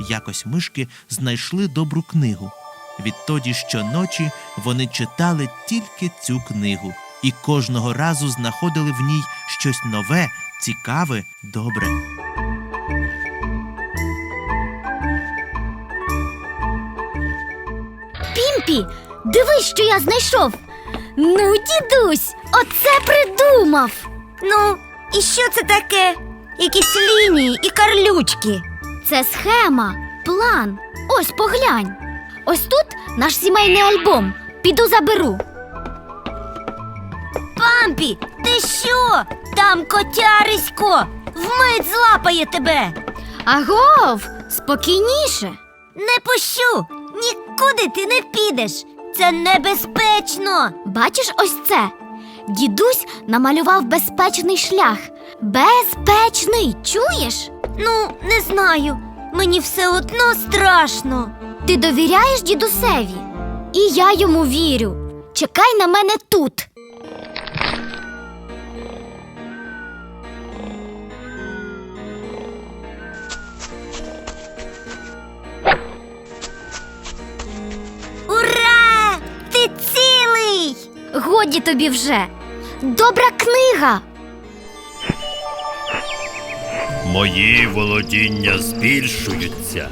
Якось мишки знайшли добру книгу. Відтоді щоночі вони читали тільки цю книгу і кожного разу знаходили в ній щось нове, цікаве, добре. Пімпі, дивись, що я знайшов. Ну, дідусь, оце придумав. Ну, і що це таке? Якісь лінії і карлючки. Це схема, план. Ось поглянь. Ось тут наш сімейний альбом. Піду заберу. Пампі, ти що? Там котярисько вмить злапає тебе. Агов, спокійніше. Не пущу, нікуди ти не підеш. Це небезпечно. Бачиш ось це? Дідусь намалював безпечний шлях. Безпечний, чуєш? Ну, не знаю. Мені все одно страшно. Ти довіряєш дідусеві? І я йому вірю. Чекай на мене тут. Ура! Ти цілий! Годі тобі вже. Добра книга. Мої володіння збільшуються.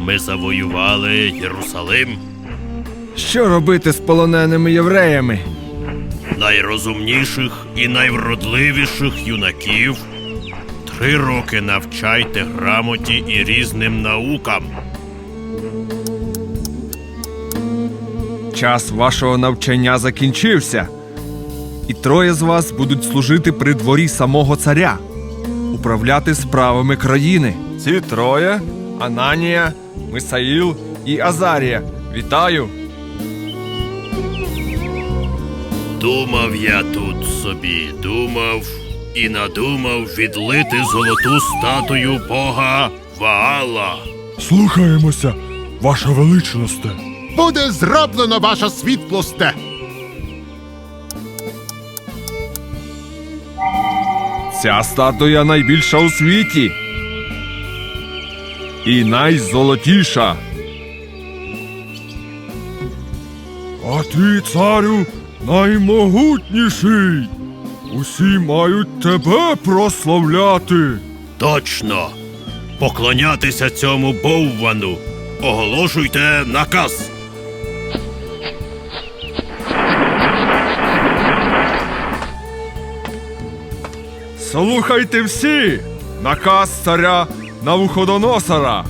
Ми завоювали Єрусалим, Що робити з полоненими євреями? найрозумніших і найвродливіших юнаків. Три роки навчайте грамоті і різним наукам. Час вашого навчання закінчився, і троє з вас будуть служити при дворі самого царя, управляти справами країни. Ці троє Ананія, Мисаїл і Азарія. Вітаю! Думав я тут собі, думав і надумав відлити золоту статую Бога Ваала. Слухаємося, ваша величносте. Буде зроблено ваша світлосте. Ця статуя найбільша у світі. І найзолотіша. А ти, царю, наймогутніший. Усі мають тебе прославляти. Точно! Поклонятися цьому боввану. Оголошуйте наказ. Слухайте всі! Наказ царя Навуходоносора.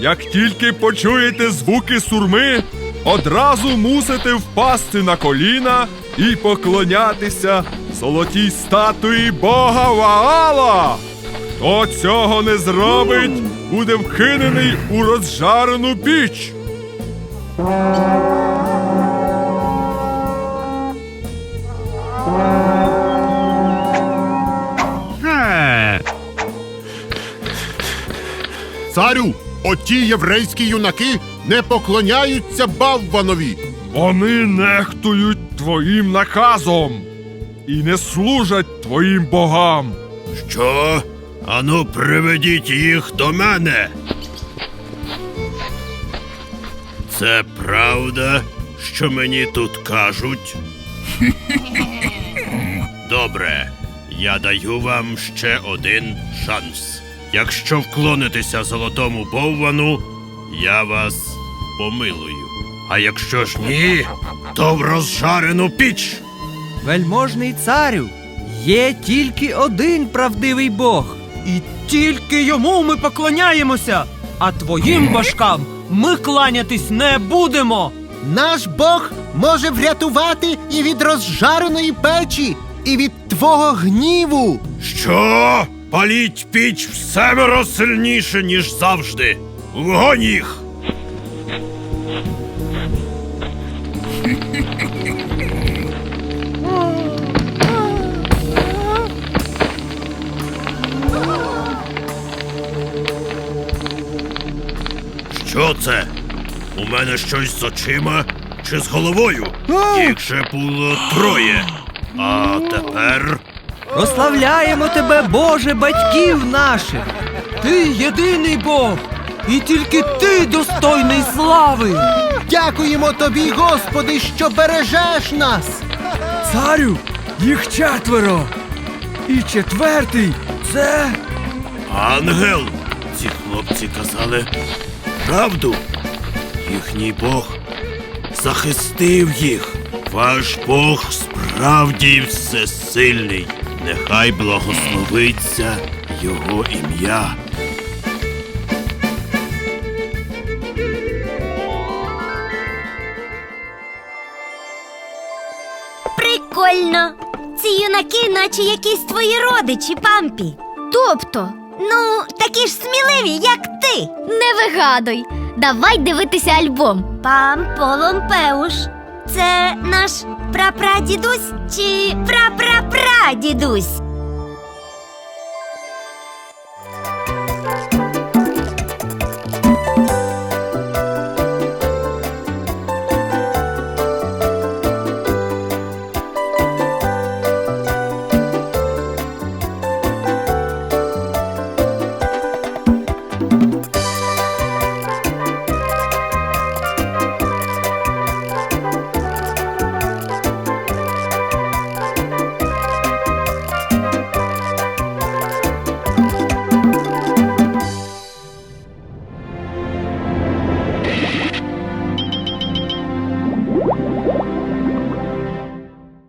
Як тільки почуєте звуки сурми, одразу мусите впасти на коліна і поклонятися золотій статуї Бога Ваала. Хто цього не зробить, буде вкинений у розжарену піч. Царю, оті єврейські юнаки не поклоняються Бавванові. Вони нехтують твоїм наказом і не служать твоїм богам. Що? Ану, приведіть їх до мене. Це правда, що мені тут кажуть? Добре, я даю вам ще один шанс. Якщо вклонитеся золотому боввану, я вас помилую. А якщо ж ні, то в розжарену піч. Вельможний царю, є тільки один правдивий Бог, і тільки йому ми поклоняємося, а твоїм божкам ми кланятись не будемо. Наш Бог може врятувати і від розжареної печі, і від твого гніву. Що? Паліть піч в семеро сильніше, ніж завжди. Вогонь їх! Що це? У мене щось з очима чи з головою? Їх же було троє. А тепер. Прославляємо тебе, Боже, батьків наших! Ти єдиний Бог, і тільки ти достойний слави! Дякуємо тобі, Господи, що бережеш нас. Царю, їх четверо. І четвертий це. Ангел! Ці хлопці казали правду. Їхній Бог захистив їх. Ваш Бог справді всесильний. Нехай благословиться його ім'я. Прикольно. Ці юнаки, наче якісь твої родичі, пампі. Тобто, Ну, такі ж сміливі, як ти. не вигадуй. Давай дивитися альбом. Пам Поломпеуш. Це наш прапрадідусь чи прапрапрадідусь?